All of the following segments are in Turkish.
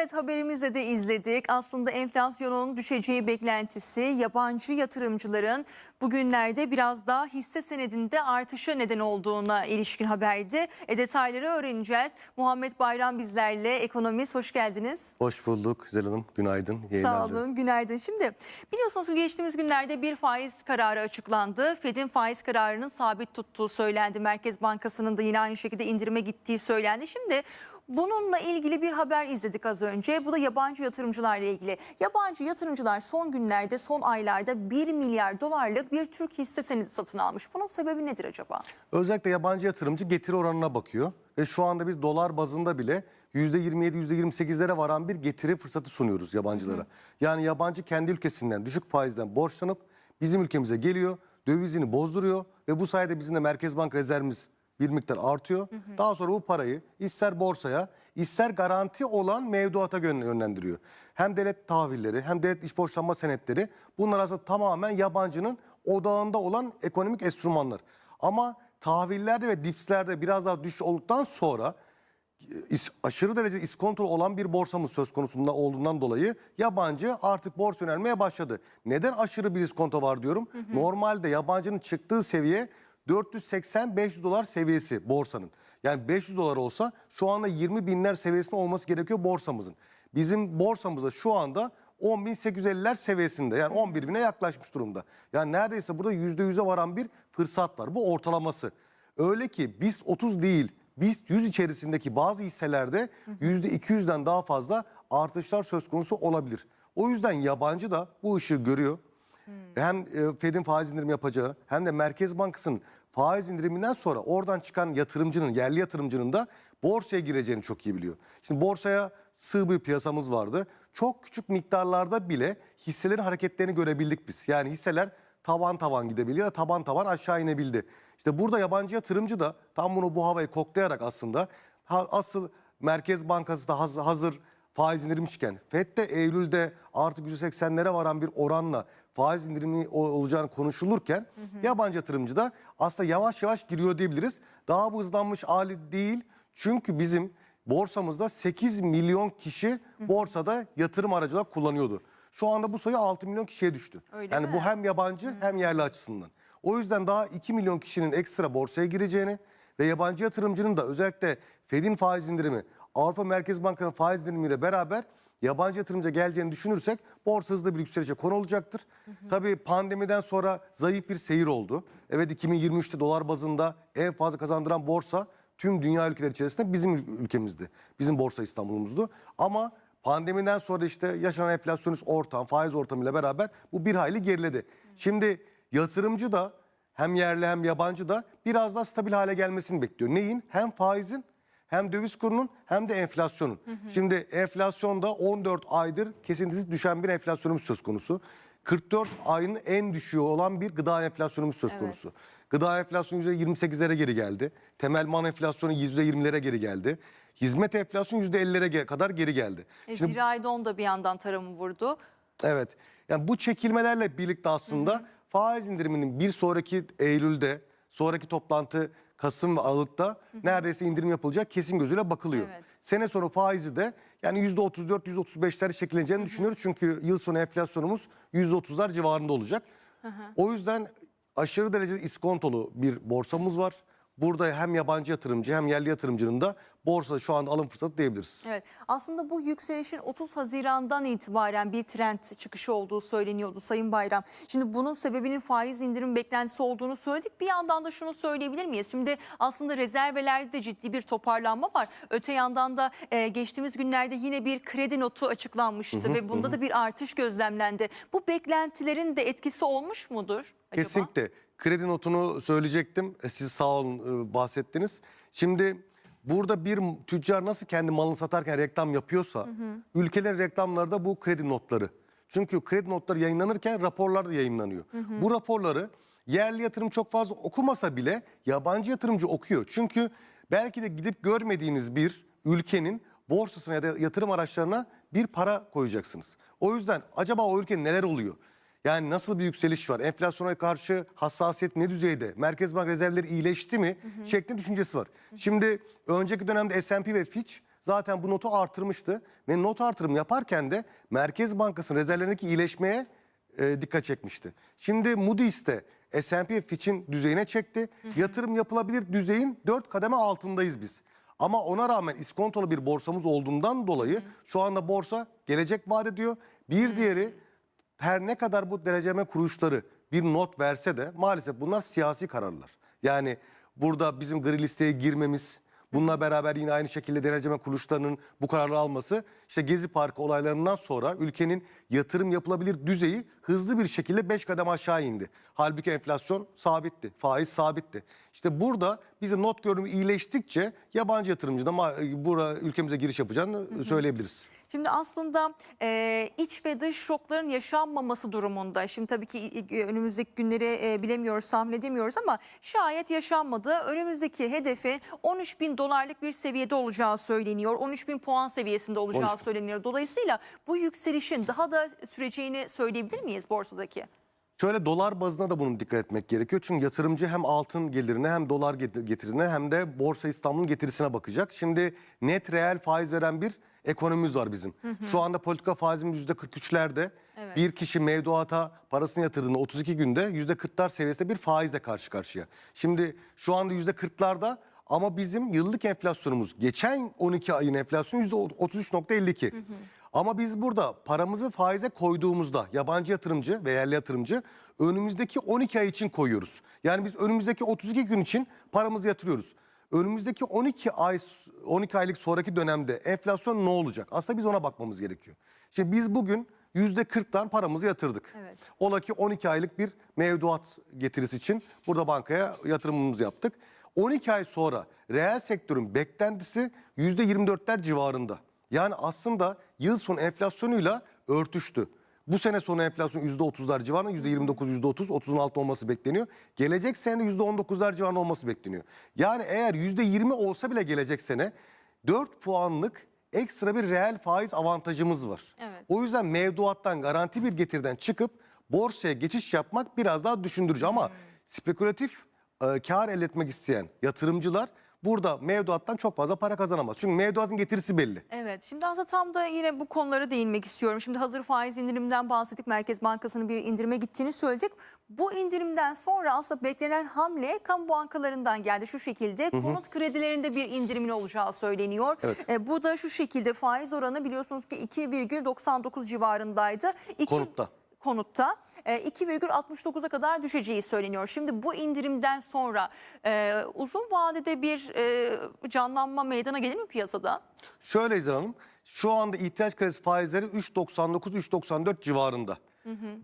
Evet haberimizde de izledik. Aslında enflasyonun düşeceği beklentisi yabancı yatırımcıların bugünlerde biraz daha hisse senedinde artışa neden olduğuna ilişkin haberdi. E, detayları öğreneceğiz. Muhammed Bayram bizlerle ekonomist hoş geldiniz. Hoş bulduk Güzel Hanım. Günaydın. Sağ olun, günaydın. Şimdi biliyorsunuz ki geçtiğimiz günlerde bir faiz kararı açıklandı. Fed'in faiz kararının sabit tuttuğu söylendi. Merkez Bankası'nın da yine aynı şekilde indirime gittiği söylendi. Şimdi bununla ilgili bir haber izledik az önce. Bu da yabancı yatırımcılarla ilgili. Yabancı yatırımcılar son günlerde, son aylarda 1 milyar dolarlık bir Türk hisse senedi satın almış. Bunun sebebi nedir acaba? Özellikle yabancı yatırımcı getiri oranına bakıyor. Ve şu anda biz dolar bazında bile %27, %28'lere varan bir getiri fırsatı sunuyoruz yabancılara. Yani yabancı kendi ülkesinden düşük faizden borçlanıp bizim ülkemize geliyor, dövizini bozduruyor ve bu sayede bizim de Merkez Bank rezervimiz bir miktar artıyor. Daha sonra bu parayı ister borsaya, ister garanti olan mevduata yön- yönlendiriyor. Hem devlet tahvilleri hem devlet iş borçlanma senetleri bunlar aslında tamamen yabancının odağında olan ekonomik enstrümanlar. Ama tahvillerde ve dipslerde biraz daha düşüş olduktan sonra is- aşırı derece iskontrol olan bir borsamız söz konusunda olduğundan dolayı yabancı artık borsa yönelmeye başladı. Neden aşırı bir iskonto var diyorum? Normalde yabancının çıktığı seviye 480-500 dolar seviyesi borsanın. Yani 500 dolar olsa şu anda 20 binler seviyesinde olması gerekiyor borsamızın. Bizim borsamızda şu anda 10.850'ler seviyesinde yani 11 bine yaklaşmış durumda. Yani neredeyse burada %100'e varan bir fırsat var. Bu ortalaması. Öyle ki BIST 30 değil BIST 100 içerisindeki bazı hisselerde %200'den daha fazla artışlar söz konusu olabilir. O yüzden yabancı da bu ışığı görüyor. Hem e, Fed'in faiz indirimi yapacağı hem de Merkez Bankası'nın faiz indiriminden sonra oradan çıkan yatırımcının, yerli yatırımcının da borsaya gireceğini çok iyi biliyor. Şimdi borsaya sığ bir piyasamız vardı. Çok küçük miktarlarda bile hisselerin hareketlerini görebildik biz. Yani hisseler tavan tavan gidebiliyor ya da taban taban aşağı inebildi. İşte burada yabancı yatırımcı da tam bunu bu havayı koklayarak aslında asıl Merkez Bankası da haz- hazır faiz indirmişken FED de Eylül'de artık %80'lere varan bir oranla faiz indirimi ol- olacağını konuşulurken yabancı yatırımcı da aslında yavaş yavaş giriyor diyebiliriz. Daha bu hızlanmış hali değil çünkü bizim borsamızda 8 milyon kişi borsada yatırım aracı olarak kullanıyordu. Şu anda bu sayı 6 milyon kişiye düştü. Öyle yani mi? bu hem yabancı hem yerli açısından. O yüzden daha 2 milyon kişinin ekstra borsaya gireceğini ve yabancı yatırımcının da özellikle Fed'in faiz indirimi, Avrupa Merkez Bankası'nın faiz indirimiyle beraber yabancı yatırımcıya geleceğini düşünürsek borsa hızlı bir yükselişe konu olacaktır. Tabii pandemiden sonra zayıf bir seyir oldu. Evet 2023'te dolar bazında en fazla kazandıran borsa tüm dünya ülkeleri içerisinde bizim ülkemizdi. Bizim borsa İstanbul'umuzdu. Ama pandemiden sonra işte yaşanan enflasyonist ortam, faiz ortamıyla beraber bu bir hayli geriledi. Şimdi yatırımcı da hem yerli hem yabancı da biraz daha stabil hale gelmesini bekliyor. Neyin? Hem faizin hem döviz kurunun hem de enflasyonun. Şimdi enflasyonda 14 aydır kesintisiz düşen bir enflasyonumuz söz konusu. 44 ayın en düşüğü olan bir gıda enflasyonumuz söz Evet. konusu. Gıda enflasyonu %28'lere geri geldi. Temel mal enflasyonu %20'lere geri geldi. Hizmet enflasyonu %50'lere ge- kadar geri geldi. E, Şimdi Zirai don da bir yandan tarımı vurdu. Evet. Yani bu çekilmelerle birlikte aslında faiz indiriminin bir sonraki Eylül'de, sonraki toplantı Kasım ve Aralık'ta neredeyse indirim yapılacak kesin gözüyle bakılıyor. Evet. Sene sonu faizi de yani %34, %35'ler şekilleneceğini düşünüyoruz. Çünkü yıl sonu enflasyonumuz %30'lar civarında olacak. O yüzden aşırı derecede iskontolu bir borsamız var. Burada hem yabancı yatırımcı hem yerli yatırımcının da borsada şu anda alım fırsatı diyebiliriz. Evet. Aslında bu yükselişin 30 Haziran'dan itibaren bir trend çıkışı olduğu söyleniyordu Sayın Bayram. Şimdi bunun sebebinin faiz indirim beklentisi olduğunu söyledik. Bir yandan da şunu söyleyebilir miyiz? Şimdi aslında rezervelerde de ciddi bir toparlanma var. Öte yandan da e, geçtiğimiz günlerde yine bir kredi notu açıklanmıştı ve bunda da bir artış gözlemlendi. Bu beklentilerin de etkisi olmuş mudur acaba? Kesinlikle. Kredi notunu söyleyecektim. E, Siz sağ olun e, bahsettiniz. Şimdi burada bir tüccar nasıl kendi malını satarken reklam yapıyorsa ülkelerin reklamları da bu kredi notları. Çünkü kredi notları yayınlanırken raporlar da yayınlanıyor. Bu raporları yerli yatırım çok fazla okumasa bile yabancı yatırımcı okuyor. Çünkü belki de gidip görmediğiniz bir ülkenin borsasına ya da yatırım araçlarına bir para koyacaksınız. O yüzden acaba o ülkede neler oluyor? Yani nasıl bir yükseliş var? Enflasyona karşı hassasiyet ne düzeyde? Merkez Bank rezervleri iyileşti mi? Şeklinde düşüncesi var. Şimdi önceki dönemde S&P ve Fitch zaten bu notu artırmıştı. Ve not artırım yaparken de Merkez Bankası'nın rezervlerindeki iyileşmeye e, dikkat çekmişti. Şimdi Moody's de S&P Fitch'in düzeyine çekti. Yatırım yapılabilir düzeyin 4 kademe altındayız biz. Ama ona rağmen iskontolu bir borsamız olduğundan dolayı şu anda borsa gelecek vaat ediyor. Bir diğeri her ne kadar bu dereceme kuruluşları bir not verse de maalesef bunlar siyasi kararlar. Yani burada bizim gri listeye girmemiz, bununla beraber yine aynı şekilde dereceme kuruluşlarının bu kararı alması, işte Gezi Parkı olaylarından sonra ülkenin yatırım yapılabilir düzeyi hızlı bir şekilde 5 kadem aşağı indi. Halbuki enflasyon sabitti, faiz sabitti. İşte burada bize not görünümü iyileştikçe yabancı yatırımcı da ma- bura ülkemize giriş yapacağını söyleyebiliriz. Şimdi aslında e, iç ve dış şokların yaşanmaması durumunda, şimdi tabii ki önümüzdeki günleri e, bilemiyoruz, tahmin edemiyoruz ama şayet yaşanmadı. Önümüzdeki hedefi 13 bin dolarlık bir seviyede olacağı söyleniyor. 13 bin puan seviyesinde olacağı 13 bin. söyleniyor. Dolayısıyla bu yükselişin daha da süreceğini söyleyebilir miyiz borsadaki? Şöyle dolar bazına da bunun dikkat etmek gerekiyor. Çünkü yatırımcı hem altın gelirine hem dolar get- getirine hem de Borsa İstanbul'un getirisine bakacak. Şimdi net reel faiz veren bir ekonomimiz var bizim. Şu anda politika faizimiz %43'lerde. Evet. Bir kişi mevduata parasını yatırdığında 32 günde %40'lar seviyesinde bir faizle karşı karşıya. Şimdi şu anda %40'larda ama bizim yıllık enflasyonumuz geçen 12 ayın enflasyonu %33.52. Ama biz burada paramızı faize koyduğumuzda yabancı yatırımcı ve yerli yatırımcı önümüzdeki 12 ay için koyuyoruz. Yani biz önümüzdeki 32 gün için paramızı yatırıyoruz. Önümüzdeki 12 ay 12 aylık sonraki dönemde enflasyon ne olacak? Aslında biz ona bakmamız gerekiyor. Şimdi biz bugün %40'tan paramızı yatırdık. Evet. Ola ki 12 aylık bir mevduat getirisi için burada bankaya yatırımımızı yaptık. 12 ay sonra reel sektörün beklentisi %24'ler civarında. Yani aslında yıl sonu enflasyonuyla örtüştü. Bu sene sonu enflasyon %30'lar civarında %29, %30, 30'un altı olması bekleniyor. Gelecek sene %19'lar civarında olması bekleniyor. Yani eğer %20 olsa bile gelecek sene 4 puanlık ekstra bir reel faiz avantajımız var. Evet. O yüzden mevduattan garanti bir getirden çıkıp borsaya geçiş yapmak biraz daha düşündürücü ama spekülatif e, kar elde etmek isteyen yatırımcılar burada mevduattan çok fazla para kazanamaz. Çünkü mevduatın getirisi belli. Evet şimdi aslında tam da yine bu konulara değinmek istiyorum. Şimdi hazır faiz indiriminden bahsettik. Merkez Bankası'nın bir indirime gittiğini söyledik. Bu indirimden sonra aslında beklenen hamle kamu bankalarından geldi. Şu şekilde konut kredilerinde bir indirimin olacağı söyleniyor. Evet. E, bu da şu şekilde faiz oranı biliyorsunuz ki 2,99 civarındaydı. İki- Konutta. Konutta e, 2,69'a kadar düşeceği söyleniyor. Şimdi bu indirimden sonra e, uzun vadede bir e, canlanma meydana gelir mi piyasada? Şöyle İzra Hanım, şu anda ihtiyaç kredisi faizleri 3.99-3.94 civarında.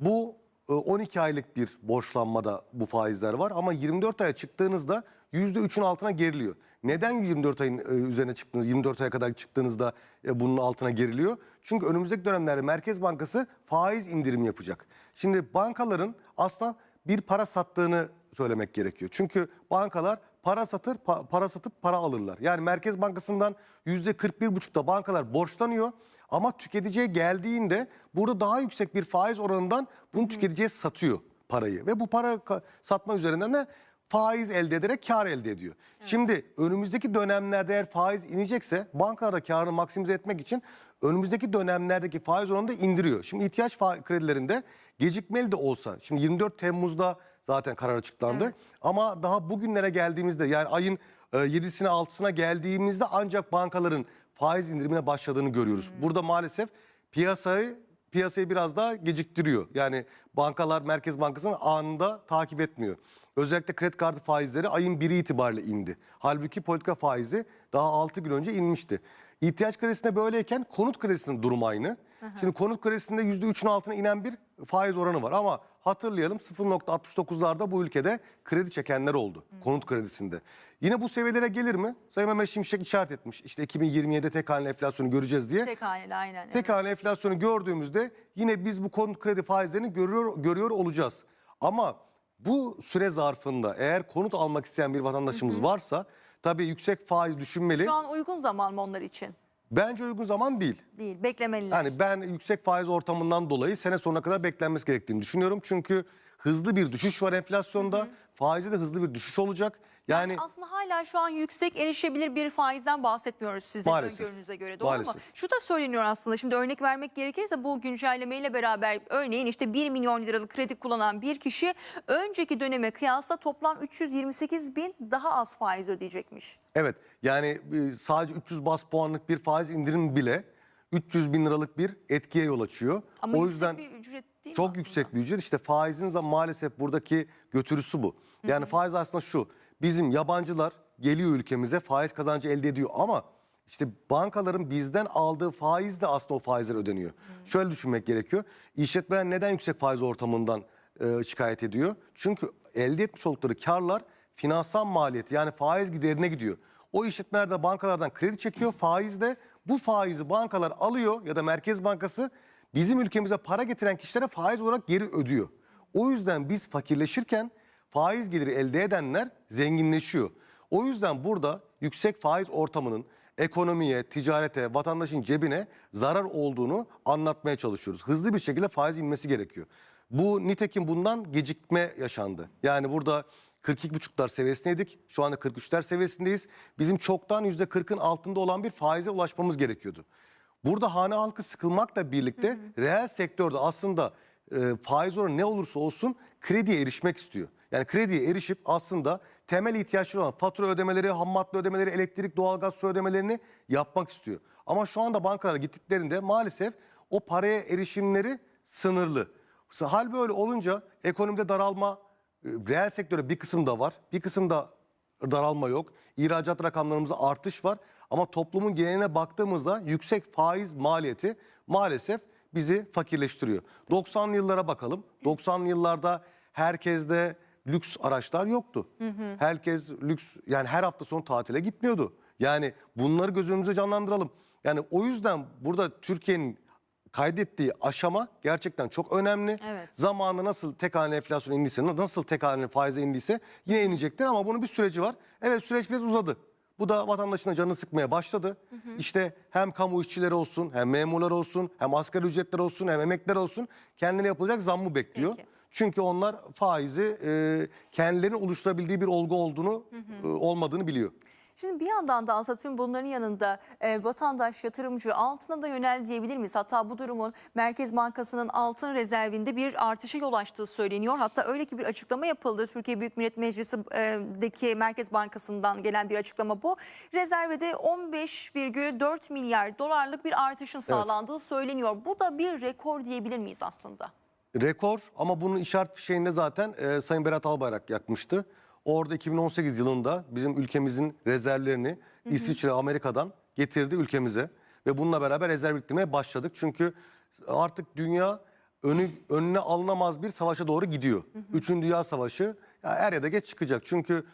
Bu e, 12 aylık bir borçlanmada bu faizler var ama 24 aya çıktığınızda %3'ün altına geriliyor. Neden 24 ayın e, üzerine çıktığınız, 24 aya kadar çıktığınızda e, bunun altına geriliyor? Çünkü önümüzdeki dönemlerde Merkez Bankası faiz indirim yapacak. Şimdi bankaların aslında bir para sattığını söylemek gerekiyor. Çünkü bankalar para satır, pa- para satıp para alırlar. Yani Merkez Bankası'ndan %41,5'da bankalar borçlanıyor. Ama tüketiciye geldiğinde burada daha yüksek bir faiz oranından bunu tüketiciye satıyor parayı. Ve bu para satma üzerinden de faiz elde ederek kar elde ediyor. Şimdi önümüzdeki dönemlerde eğer faiz inecekse bankalar da karını maksimize etmek için önümüzdeki dönemlerdeki faiz oranını da indiriyor. Şimdi ihtiyaç kredilerinde gecikmeli de olsa şimdi 24 Temmuz'da zaten karar açıklandı. Evet. Ama daha bugünlere geldiğimizde yani ayın e, 7'sine 6'sına geldiğimizde ancak bankaların faiz indirimine başladığını görüyoruz. Burada maalesef piyasayı piyasayı biraz daha geciktiriyor. Yani bankalar Merkez Bankası'nın anında takip etmiyor. Özellikle kredi kartı faizleri ayın 1'i itibariyle indi. Halbuki politika faizi daha 6 gün önce inmişti. İhtiyaç kredisinde böyleyken konut kredisinin durumu aynı. Şimdi konut kredisinde %3'ün altına inen bir faiz oranı var ama hatırlayalım 0.69'larda bu ülkede kredi çekenler oldu konut kredisinde. Yine bu seviyelere gelir mi? Sayın Mehmet Şimşek işaret etmiş. İşte 2027'de tek haneli enflasyonu göreceğiz diye. Tek haneli aynen. Tek hane enflasyonu gördüğümüzde yine biz bu konut kredi faizlerini görüyor, görüyor olacağız. Ama bu süre zarfında eğer konut almak isteyen bir vatandaşımız varsa tabii yüksek faiz düşünmeli. Şu an uygun zaman mı onlar için? Bence uygun zaman değil. Değil, beklemeliler. Yani ben yüksek faiz ortamından dolayı sene sonuna kadar beklenmesi gerektiğini düşünüyorum. Çünkü hızlı bir düşüş var enflasyonda. Faizde de hızlı bir düşüş olacak. Yani, Yani aslında hala şu an yüksek erişebilir bir faizden bahsetmiyoruz sizin Maalesef. öngörünüze göre doğru Maalesef. mu? Şu da söyleniyor aslında şimdi örnek vermek gerekirse bu güncellemeyle beraber örneğin işte 1 milyon liralık kredi kullanan bir kişi önceki döneme kıyasla toplam 328 bin daha az faiz ödeyecekmiş. evet yani e, sadece 300 bas puanlık bir faiz indirim bile 300 bin liralık bir etkiye yol açıyor. Ama o yüzden bir ücret değil çok aslında? yüksek bir ücret. İşte faizin maalesef buradaki götürüsü bu. Yani faiz aslında şu. Bizim yabancılar geliyor ülkemize faiz kazancı elde ediyor ama işte bankaların bizden aldığı faiz de aslında o faizler ödeniyor. Şöyle düşünmek gerekiyor. İşletmeler neden yüksek faiz ortamından e, şikayet ediyor? Çünkü elde etmiş oldukları karlar finansal maliyeti yani faiz giderine gidiyor. O işletmeler de bankalardan kredi çekiyor faizle bu faizi bankalar alıyor ya da Merkez Bankası bizim ülkemize para getiren kişilere faiz olarak geri ödüyor. O yüzden biz fakirleşirken faiz geliri elde edenler zenginleşiyor. O yüzden burada yüksek faiz ortamının ekonomiye, ticarete, vatandaşın cebine zarar olduğunu anlatmaya çalışıyoruz. Hızlı bir şekilde faiz inmesi gerekiyor. Bu nitekim bundan gecikme yaşandı. Yani burada 42,5'lar seviyesindeydik. Şu anda 43'ler seviyesindeyiz. Bizim çoktan %40'ın altında olan bir faize ulaşmamız gerekiyordu. Burada hane halkı sıkılmakla birlikte reel sektörde aslında e, faiz oranı ne olursa olsun krediye erişmek istiyor. Yani krediye erişip aslında temel ihtiyaçları olan fatura ödemeleri, ham madde ödemeleri, elektrik, doğalgaz su ödemelerini yapmak istiyor. Ama şu anda bankalara gittiklerinde maalesef o paraya erişimleri sınırlı. Hal böyle olunca ekonomide daralma e, reel sektöre bir kısım da var. Bir kısımda daralma yok. İhracat rakamlarımızda artış var. Ama toplumun geneline baktığımızda yüksek faiz maliyeti maalesef bizi fakirleştiriyor. 90'lı yıllara bakalım. 90'lı yıllarda herkeste lüks araçlar yoktu. Herkes lüks yani her hafta sonu tatile gitmiyordu. Yani bunları göz önümüze canlandıralım. Yani o yüzden burada Türkiye'nin kaydettiği aşama gerçekten çok önemli. Evet. Zamanında nasıl tek haneli enflasyon indiyse, nasıl tek haneli faize indiyse yine inecektir ama bunun bir süreci var. Evet süreç biraz uzadı. Bu da vatandaşın da canını sıkmaya başladı. İşte hem kamu işçileri olsun, hem memurlar olsun, hem asgari ücretler olsun, hem emekliler olsun kendine yapılacak zammı bekliyor. Peki. Çünkü onlar faizi e, kendilerinin oluşturabildiği bir olgu olduğunu, e, olmadığını biliyor. Şimdi bir yandan da aslında tüm bunların yanında e, vatandaş, yatırımcı altına da yönel diyebilir miyiz? Hatta bu durumun Merkez Bankası'nın altın rezervinde bir artışa yol açtığı söyleniyor. Hatta öyle ki bir açıklama yapıldı. Türkiye Büyük Millet Meclisi'deki Merkez Bankası'ndan gelen bir açıklama bu. Rezervede 15,4 milyar dolarlık bir artışın sağlandığı söyleniyor. Bu da bir rekor diyebilir miyiz aslında? Rekor ama bunun işaret fişeğinde zaten e, Sayın Berat Albayrak yakmıştı. Orada 2018 yılında bizim ülkemizin rezervlerini İsviçre, Amerika'dan getirdi ülkemize. Ve bununla beraber rezerv biriktirmeye başladık. Çünkü artık dünya önü, önüne alınamaz bir savaşa doğru gidiyor. Üçüncü Dünya Savaşı ya er ya da geç çıkacak. Çünkü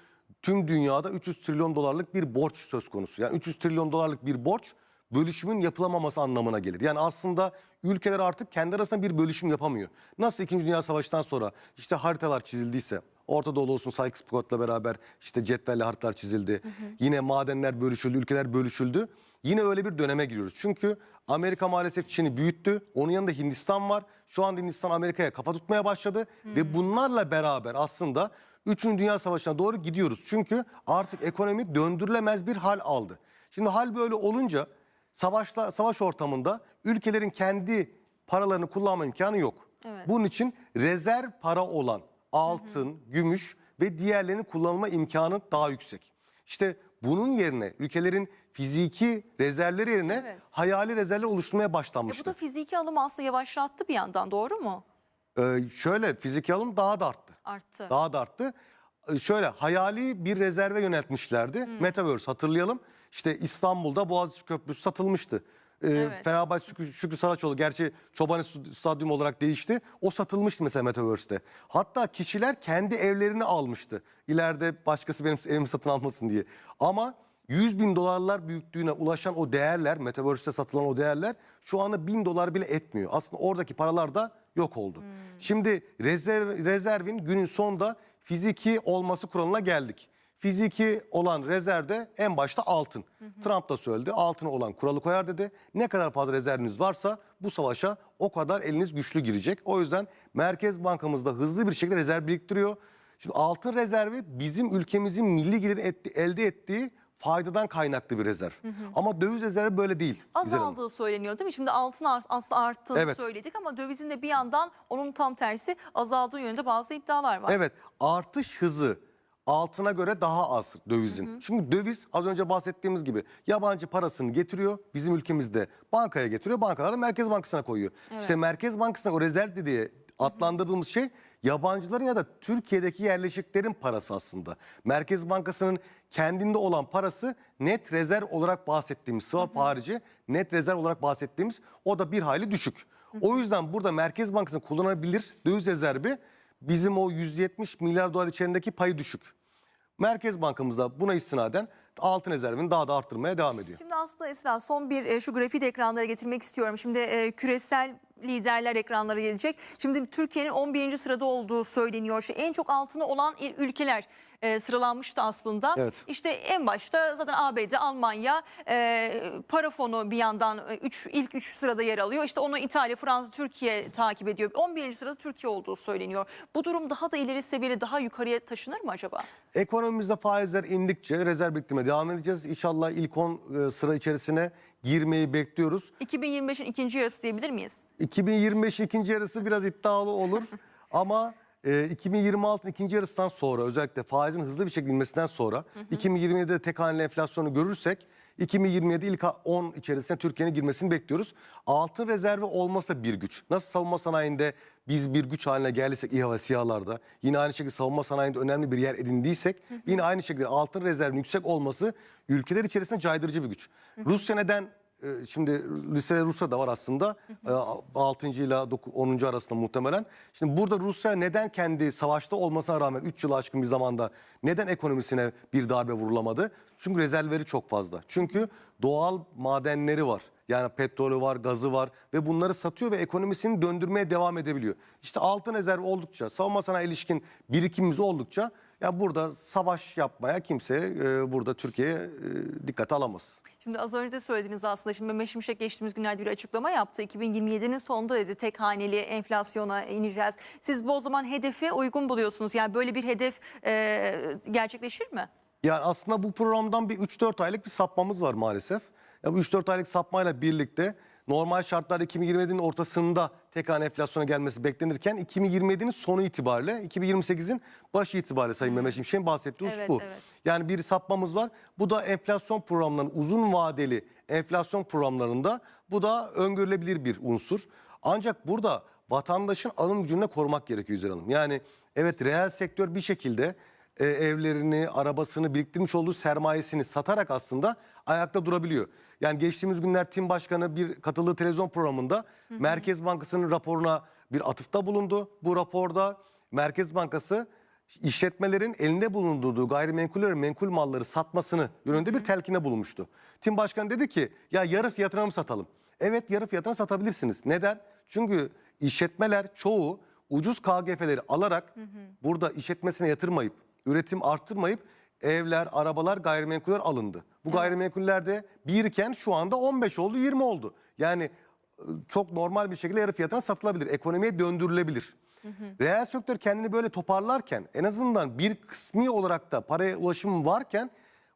tüm dünyada 300 trilyon dolarlık bir borç söz konusu. Yani 300 trilyon dolarlık bir borç bölüşümün yapılamaması anlamına gelir. Yani aslında ülkeler artık kendi arasında bir bölüşüm yapamıyor. Nasıl 2. Dünya Savaşı'ndan sonra işte haritalar çizildiyse, Orta Doğu'da olsun Sykes-Picot'la beraber işte cetvelle haritalar çizildi. Yine madenler bölüşüldü, ülkeler bölüşüldü. Yine öyle bir döneme giriyoruz. Çünkü Amerika maalesef Çin'i büyüttü. Onun yanında Hindistan var. Şu anda Hindistan Amerika'ya kafa tutmaya başladı. Ve bunlarla beraber aslında 3. Dünya Savaşı'na doğru gidiyoruz. Çünkü artık ekonomi döndürülemez bir hal aldı. Şimdi hal böyle olunca savaşla savaş ortamında ülkelerin kendi paralarını kullanma imkanı yok. Evet. Bunun için rezerv para olan altın, gümüş ve diğerlerinin kullanılma imkanı daha yüksek. İşte bunun yerine ülkelerin fiziki rezervleri yerine Evet. hayali rezervler oluşturmaya E bu başlanmıştı. da fiziki alımı aslında yavaşlattı bir yandan doğru mu? Ee, şöyle fiziki alım daha da arttı. Arttı. Daha da arttı. Ee, Şöyle hayali bir rezerve yöneltmişlerdi. Metaverse hatırlayalım. İşte İstanbul'da Boğaziçi Köprüsü satılmıştı. Ee, Evet. Fenerbahçe Şükrü, Şükrü Saraçoğlu gerçi Çobani Stadyumu olarak değişti. O satılmıştı mesela Metaverse'te. Hatta kişiler kendi evlerini almıştı. İleride başkası benim evimi satın almasın diye. Ama 100 bin dolarlar büyüklüğüne ulaşan o değerler, Metaverse'te satılan o değerler şu anda 1000 dolar bile etmiyor. Aslında oradaki paralar da yok oldu. Şimdi rezerv, rezervin günün sonunda fiziki olması kuralına geldik. Fiziki olan rezervde en başta altın. Trump da söyledi altına olan kuralı koyar dedi. Ne kadar fazla rezerviniz varsa bu savaşa o kadar eliniz güçlü girecek. O yüzden Merkez Bankamız da hızlı bir şekilde rezerv biriktiriyor. Şimdi altın rezervi bizim ülkemizin milli gelir etti- elde ettiği faydadan kaynaklı bir rezerv. Ama döviz rezervi böyle değil. Azaldığı söyleniyor değil mi? Şimdi altın aslında arttığını Evet. söyledik ama dövizin de bir yandan onun tam tersi azaldığı yönünde bazı iddialar var. Evet artış hızı altına göre daha az dövizin. Çünkü döviz az önce bahsettiğimiz gibi yabancı parasını getiriyor bizim ülkemizde bankaya getiriyor bankalar da Merkez Bankası'na koyuyor. İşte Merkez Bankası'na o rezerv diye adlandırdığımız şey yabancıların ya da Türkiye'deki yerleşiklerin parası aslında. Merkez Bankası'nın kendinde olan parası net rezerv olarak bahsettiğimiz swap harici net rezerv olarak bahsettiğimiz o da bir hayli düşük. O yüzden burada Merkez Bankası'nın kullanabilir döviz rezervi bizim o 170 milyar dolar içerisindeki payı düşük. Merkez Bankamız buna istinaden altın rezervini daha da arttırmaya devam ediyor. Şimdi aslında Esra son bir e, şu grafiği de ekranlara getirmek istiyorum. Şimdi e, küresel liderler ekranlara gelecek. Şimdi Türkiye'nin 11. sırada olduğu söyleniyor. Şu en çok altını olan il- ülkeler e, sıralanmıştı aslında. Evet. İşte en başta zaten ABD, Almanya, e, para fonu bir yandan e, üç, ilk 3 sırada yer alıyor. İşte onu İtalya, Fransa, Türkiye takip ediyor. 11. sırada Türkiye olduğu söyleniyor. Bu durum daha da ileri seviyede daha yukarıya taşınır mı acaba? Ekonomimizde faizler indikçe rezerv biriktirmeye devam edeceğiz. İnşallah ilk 10 e, sıra içerisine girmeyi bekliyoruz. 2025'in ikinci yarısı diyebilir miyiz? 2025 ikinci yarısı biraz iddialı olur ama e, 2026 ikinci yarısından sonra özellikle faizin hızlı bir şekilde inmesinden sonra 2027'de tek haneli enflasyonu görürsek 2027 ilk 10 içerisine Türkiye'nin girmesini bekliyoruz. Altın rezervi olması da bir güç. Nasıl savunma sanayinde biz bir güç haline geldiysek İHA ve SİHA'larda yine aynı şekilde savunma sanayinde önemli bir yer edindiysek yine aynı şekilde altın rezervinin yüksek olması ülkeler içerisinde caydırıcı bir güç. Rusya neden Şimdi lise Rusya da var aslında. Ee, 6. ile 10. arasında muhtemelen. Şimdi burada Rusya neden kendi savaşta olmasına rağmen 3 yıl aşkın bir zamanda neden ekonomisine bir darbe vurulamadı? Çünkü rezervleri çok fazla. Çünkü doğal madenleri var. Yani petrolü var, gazı var ve bunları satıyor ve ekonomisini döndürmeye devam edebiliyor. İşte altın rezervi oldukça, savunma sanayi ilişkin birikimimiz oldukça ya burada savaş yapmaya kimse e, burada Türkiye'ye e, dikkate alamaz. Şimdi az önce de söylediğiniz aslında şimdi Mehmet Şimşek geçtiğimiz günlerde bir açıklama yaptı. 2027'nin sonunda dedi tek haneli enflasyona ineceğiz. Siz bu o zaman hedefi uygun buluyorsunuz. Yani böyle bir hedef e, gerçekleşir mi? Yani aslında bu programdan bir 3-4 aylık bir sapmamız var maalesef. Ya bu 3-4 aylık sapmayla birlikte normal şartlarda 2027'nin ortasında tek hane enflasyona gelmesi beklenirken 2027'nin sonu itibariyle 2028'in başı itibariyle Sayın Mehmet Şimşek'in bahsettiği husus Evet, bu. evet. Yani bir sapmamız var. Bu da enflasyon programlarının uzun vadeli enflasyon programlarında bu da öngörülebilir bir unsur. Ancak burada vatandaşın alım gücünü korumak gerekiyor Güzel Hanım. Yani evet reel sektör bir şekilde e, evlerini, arabasını, biriktirmiş olduğu sermayesini satarak aslında ayakta durabiliyor. Yani geçtiğimiz günler Tim Başkanı bir katıldığı televizyon programında Merkez Bankası'nın raporuna bir atıfta bulundu. Bu raporda Merkez Bankası işletmelerin elinde bulundurduğu gayrimenkuller ve menkul malları satmasını yönünde bir telkine bulunmuştu. Tim Başkan dedi ki ya yarı fiyatına mı satalım? Evet yarı fiyatına satabilirsiniz. Neden? Çünkü işletmeler çoğu ucuz KGF'leri alarak burada işletmesine yatırmayıp, üretim arttırmayıp evler, arabalar, gayrimenkuller alındı. Bu gayrimenkuller de birken şu anda 15 oldu, 20 oldu. Yani e, çok normal bir şekilde yarı fiyatına satılabilir. Ekonomiye döndürülebilir. Reel sektör kendini böyle toparlarken en azından bir kısmi olarak da paraya ulaşım varken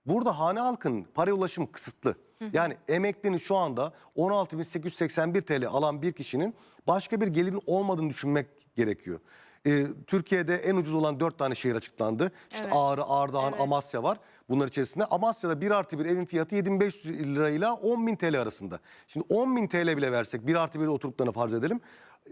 burada hane halkının paraya ulaşımı kısıtlı. Yani emeklinin şu anda 16.881 TL alan bir kişinin başka bir gelirin olmadığını düşünmek gerekiyor. Ee, Türkiye'de en ucuz olan 4 tane şehir açıklandı. İşte Evet. Ağrı, Ardahan, Evet. Amasya var. Bunlar içerisinde Amasya'da 1 artı 1 evin fiyatı 7500 lirayla 10.000 TL arasında. Şimdi 10.000 TL bile versek 1 artı 1 oturuklarını farz edelim.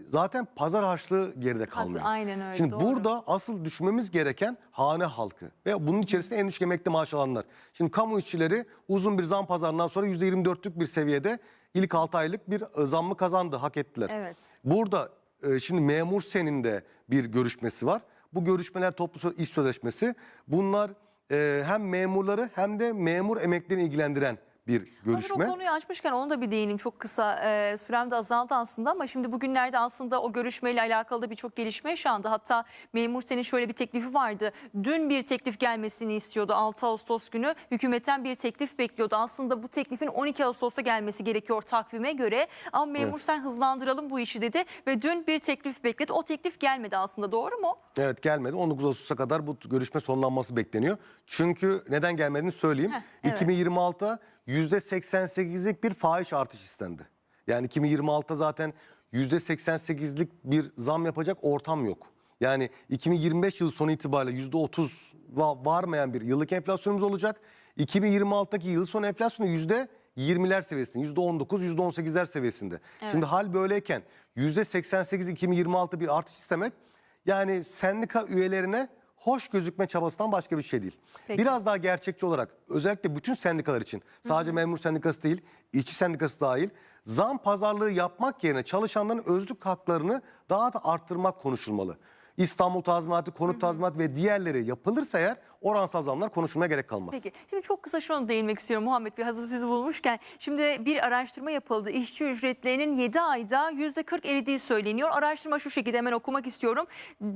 Zaten pazar harçlığı geride kalmıyor. aynen öyle, Şimdi doğru. burada asıl düşünmemiz gereken hane halkı ve bunun içerisinde en düşük emekli maaş alanlar. Şimdi kamu işçileri uzun bir zam pazarından sonra %24'lük bir seviyede ilk 6 aylık bir e, zammı kazandı, hak ettiler. Evet. Burada e, şimdi memur seninde bir görüşmesi var. Bu görüşmeler toplu iş sözleşmesi. Bunlar e, hem memurları hem de memur emeklilerini ilgilendiren bir Hazır görüşme. o konuyu açmışken onu da bir değineyim çok kısa. Ee, sürem de azaldı aslında ama şimdi bugünlerde aslında o görüşmeyle alakalı da birçok gelişme yaşandı. Hatta memur senin şöyle bir teklifi vardı. Dün bir teklif gelmesini istiyordu 6 Ağustos günü. Hükümetten bir teklif bekliyordu. Aslında bu teklifin 12 Ağustos'ta gelmesi gerekiyor takvime göre. Ama memur Evet. sen hızlandıralım bu işi dedi ve dün bir teklif bekledi. O teklif gelmedi aslında doğru mu? Evet gelmedi. 19 Ağustos'a kadar bu görüşme sonlanması bekleniyor. Çünkü neden gelmediğini söyleyeyim. Heh, evet. 2026'a %88'lik bir fahiş artış istendi. Yani 2026'da zaten %88'lik bir zam yapacak ortam yok. Yani 2025 yıl sonu itibariyle %30 va- varmayan bir yıllık enflasyonumuz olacak. 2026'daki yıl sonu enflasyonu %20'ler seviyesinde, %19, %18'ler seviyesinde. Şimdi hal böyleyken %88 2026 bir artış istemek yani sendika üyelerine hoş gözükme çabasından başka bir şey değil. Peki. Biraz daha gerçekçi olarak özellikle bütün sendikalar için sadece memur sendikası değil, işçi sendikası dahil zam pazarlığı yapmak yerine çalışanların özlük haklarını daha da arttırmak konuşulmalı. İstanbul tazminatı, konut tazminatı ve diğerleri yapılırsa eğer oransal zamlar konuşulmaya gerek kalmaz. Peki şimdi çok kısa şunu değinmek istiyorum Muhammed Bey hazır sizi bulmuşken. Şimdi bir araştırma yapıldı. İşçi ücretlerinin 7 ayda %40 eridiği söyleniyor. Araştırma şu şekilde hemen okumak istiyorum.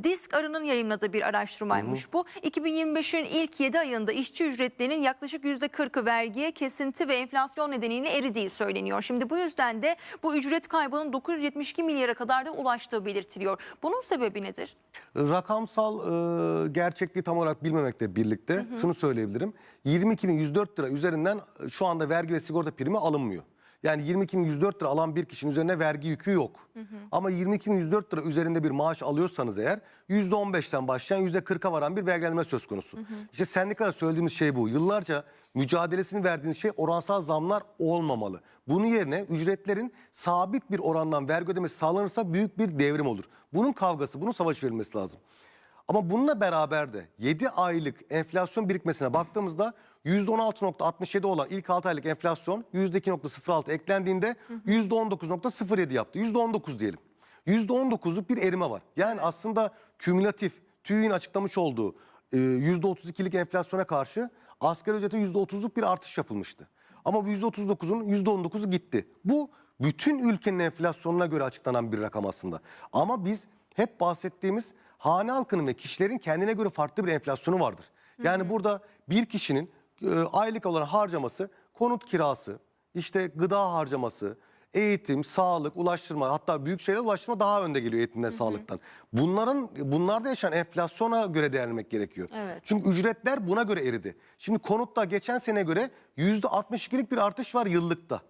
Disk Arı'nın yayınladığı bir araştırmaymış bu. 2025'in ilk 7 ayında işçi ücretlerinin yaklaşık %40'ı vergiye, kesinti ve enflasyon nedeniyle eridiği söyleniyor. Şimdi bu yüzden de bu ücret kaybının 972 milyara kadar da ulaştığı belirtiliyor. Bunun sebebi nedir? Rakamsal e, gerçekliği tam olarak bilmemekle birlikte şunu söyleyebilirim. 22.104 lira üzerinden e, şu anda vergi ve sigorta primi alınmıyor. Yani 22.104 lira alan bir kişinin üzerine vergi yükü yok. Ama 22.104 lira üzerinde bir maaş alıyorsanız eğer %15'ten başlayan %40'a varan bir vergilenme söz konusu. İşte sendikalara söylediğimiz şey bu. Yıllarca mücadelesini verdiğiniz şey oransal zamlar olmamalı. Bunun yerine ücretlerin sabit bir orandan vergi ödemesi sağlanırsa büyük bir devrim olur. Bunun kavgası, bunun savaşı verilmesi lazım. Ama bununla beraber de 7 aylık enflasyon birikmesine baktığımızda %16.67 olan ilk 6 aylık enflasyon %2.06 eklendiğinde %19.07 yaptı. %19 diyelim. %19'luk bir erime var. Yani aslında kümülatif TÜİ'nin açıklamış olduğu e, %32'lik enflasyona karşı asgari ücrete %30'luk bir artış yapılmıştı. Ama bu %39'un %19'u gitti. Bu bütün ülkenin enflasyonuna göre açıklanan bir rakam aslında. Ama biz hep bahsettiğimiz hane halkının ve kişilerin kendine göre farklı bir enflasyonu vardır. Yani burada bir kişinin e, aylık olan harcaması konut kirası, işte gıda harcaması, eğitim, sağlık, ulaştırma hatta büyük şehirlere ulaştırma daha önde geliyor eğitimden, sağlıktan. Bunların bunlarda yaşanan enflasyona göre değerlenmek gerekiyor. Evet. Çünkü ücretler buna göre eridi. Şimdi konutta geçen sene göre %62'lik bir artış var yıllıkta.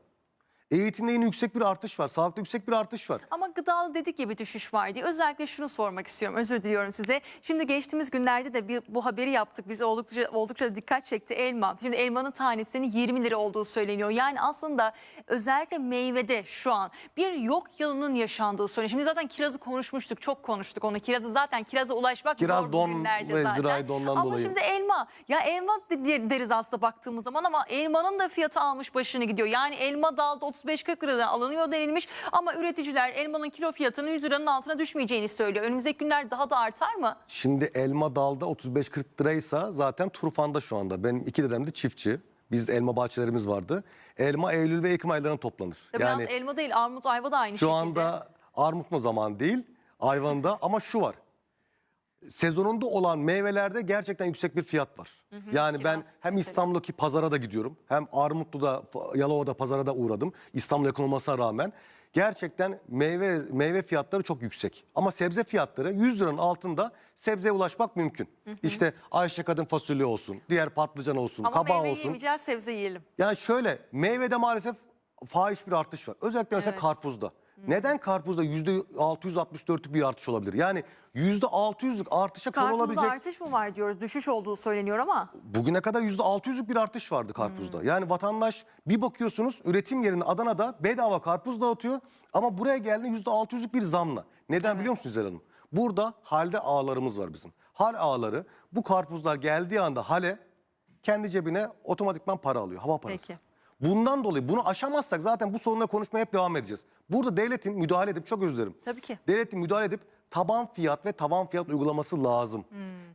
Eğitimde yine yüksek bir artış var. Sağlıkta yüksek bir artış var. Ama gıdalı dedik bir düşüş var diye. Özellikle şunu sormak istiyorum. Özür diliyorum size. Şimdi geçtiğimiz günlerde de bir, bu haberi yaptık. Bizi oldukça, oldukça dikkat çekti elma. Şimdi elmanın tanesinin 20 lira olduğu söyleniyor. Yani aslında özellikle meyvede şu an bir yok yılının yaşandığı söyleniyor. Şimdi zaten kirazı konuşmuştuk. Çok konuştuk onu. Kirazı zaten kiraza ulaşmak Kiraz zor don bugünlerde ve zaten. zirai dondan ama dolayı. şimdi elma. Ya elma de- deriz aslında baktığımız zaman ama elmanın da fiyatı almış başını gidiyor. Yani elma dalda 35-40 liradan alınıyor denilmiş ama üreticiler elmanın kilo fiyatının 100 liranın altına düşmeyeceğini söylüyor. Önümüzdeki günler daha da artar mı? Şimdi elma dalda 35-40 liraysa zaten turfanda şu anda. Benim iki dedem de çiftçi. Biz elma bahçelerimiz vardı. Elma Eylül ve Ekim aylarında toplanır. Tabii yani yalnız elma değil armut ayva da aynı şu şekilde. anda armut mu zaman değil, ayvanda ama şu var. Sezonunda olan meyvelerde gerçekten yüksek bir fiyat var. yani ben hem mesela. İstanbul'daki pazara da gidiyorum. Hem Armutlu'da, Yalova'da pazara da uğradım. İstanbul yakın olmasına rağmen. Gerçekten meyve meyve fiyatları çok yüksek. Ama sebze fiyatları 100 liranın altında sebzeye ulaşmak mümkün. İşte Ayşe kadın fasulye olsun, diğer patlıcan olsun, Ama kabağ meyve olsun. yemeyeceğiz sebze yiyelim. Yani şöyle meyvede maalesef fahiş bir artış var. Özellikle mesela Evet. karpuzda. Neden karpuzda yüzde 664'lük bir artış olabilir? Yani yüzde 600'lük artışa konu Karpuzda olabilecek. artış mı var diyoruz. Düşüş olduğu söyleniyor ama. Bugüne kadar yüzde 600'lük bir artış vardı karpuzda. Yani vatandaş bir bakıyorsunuz üretim yerine Adana'da bedava karpuz dağıtıyor. Ama buraya geldi yüzde 600'lük bir zamla. Neden biliyor musunuz Zel Hanım? Burada halde ağlarımız var bizim. Hal ağları bu karpuzlar geldiği anda hale kendi cebine otomatikman para alıyor. Hava parası. Peki. Bundan dolayı bunu aşamazsak zaten bu sorunla konuşmaya hep devam edeceğiz. Burada devletin müdahale edip çok özür dilerim. Tabii ki. Devletin müdahale edip taban fiyat ve taban fiyat uygulaması lazım.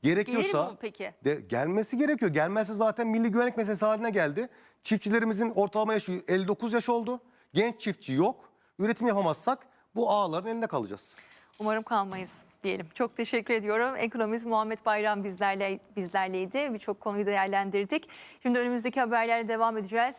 Gerekiyorsa Gelir mi peki? de, gelmesi gerekiyor. Gelmezse zaten milli güvenlik meselesi haline geldi. Çiftçilerimizin ortalama yaşı 59 yaş oldu. Genç çiftçi yok. Üretim yapamazsak bu ağların elinde kalacağız. Umarım kalmayız diyelim. Çok teşekkür ediyorum. Ekonomist Muhammed Bayram bizlerle bizlerleydi. Birçok konuyu değerlendirdik. Şimdi önümüzdeki haberlerle devam edeceğiz.